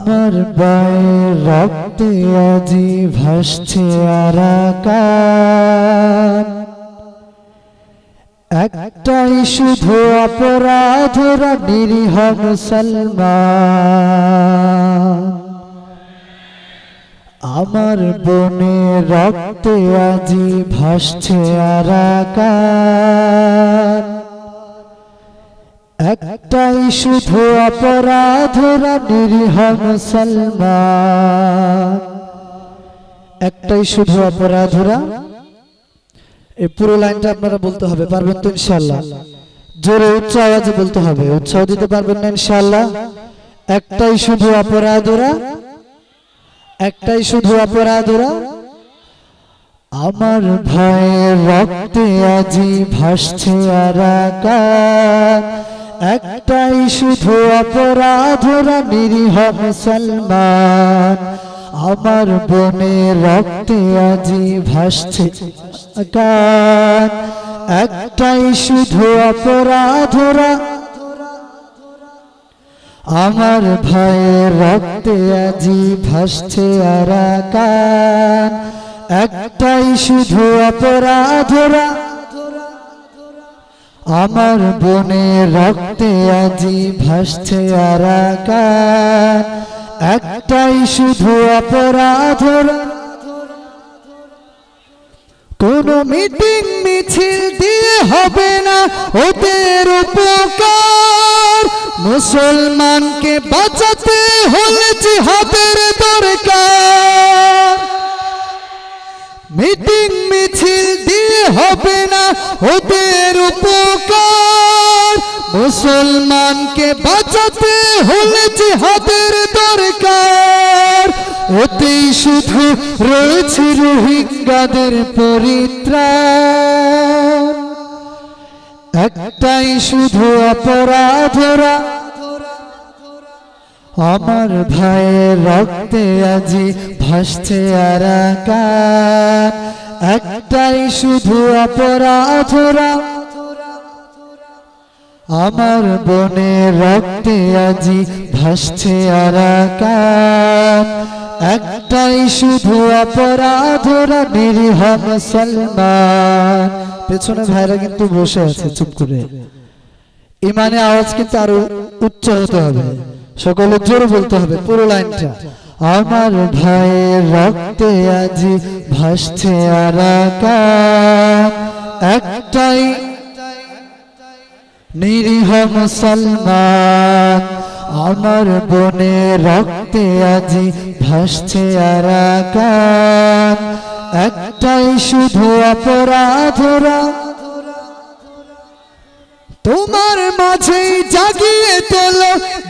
আমার পায়ের রক্তে আজি ভাসছে আরাকার একটাই শুধু অপরাধরা নিরীহ মুসলমান। আমার বনে রক্তে আজি ভাসছে আরাকার একটাই শুধু অপরাধরা নিরীহ মুসলমান একটাই শুধু অপরাধরা এই পুরো লাইনটা আপনারা বলতে হবে, পারবেন তো ইনশাল্লাহ জোরে উচ্চ আওয়াজে বলতে হবে, উৎসাহ দিতে পারবেন না ইনশাল্লাহ একটাই শুধু অপরাধরা একটাই শুধু অপরাধরা আমার ভয়ের রক্তে আজি ভাসছে আরাকার একটাই শুধু অপরাধরা নিরীহ মুসলমান। আমার বনে রক্তে আজি ভাসছে একটাই শুধু অপরাধরা আমার ভয়ের রক্তে আজি ভাসছে আরাকার একটাই শুধু অপরাধরা আমার বনে রক্তে আজি ভাসছে আরাকার একটাই শুধু অপরাধরা কোন মিটিং মিছিল দিয়ে হবে না ওদের উপকার। মুসলমানকে বাঁচাতে হলে জিহাদের দরকার। মিটিং মিছিল দিয়ে হবে না, ওদের উপকার। মুসলমানকে বাঁচাতে হলে জিহাদের দরকার। ওতেই শুধু রয়েছে রোহিঙ্গাদের পরিত্রাণ। একটাই শুধু অপরাধরা আমার ভাইয়ের রক্তে আজি ভাসছে আরাকার একটাই শুধু অপরাধরা আমার বনে রক্তে আজি ভাসছে আরাকার একটাই শুধু অপরাধরা নিরীহ মুসলমান। পেছনে ভাইরা কিন্তু বসে আছে, চুপ করে। ইমানে আওয়াজ কিন্তু আরও উচ্চ হতে হবে। সকলে জোরে বলতে হবে, পুরো লাইনটা। আমার ভাইয়ের রক্তে আজি ভাসছে আরাকার একটাই নিরীহ মুসলমান, আমার বনে রক্তে আজি ভাসছে আরাকার একটাই শুধু অপরাধরা তোমার মাঝে জাগিয়ে তোল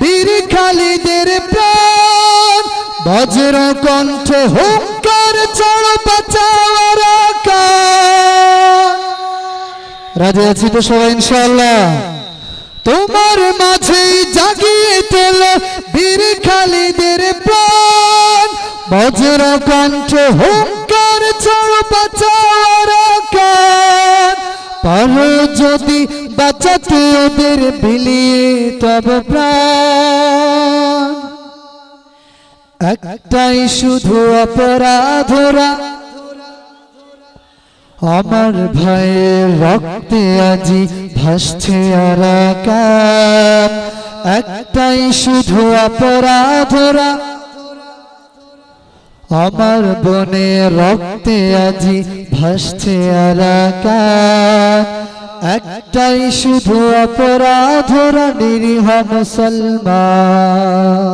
বীর খালিদের প্রাণ। বজ্র কণ্ঠ, হুঙ্কার, চড় বাঁচাওয়ার রাজা আছি তো সবাই, ইনশাআল্লাহ? তোমার মাঝে জাগিয়ে তোল বীর খালিদের প্রাণ। বজ্র কণ্ঠ, হুঙ্কার, চড় বাঁচাওয়ার পারো যদি বাঁচাতে ওদের বিলিয়ে তব প্রাণ। একটাই শুধু অপরাধরা আমার ভাইয়ের রক্তে আজি ভাসছে আরাকার একটাই শুধু অপরাধরা আমার বনে রক্তে আজি ভাসছে আরাকার একটাই শুধু অপরাধরা নিরীহ মুসলমান।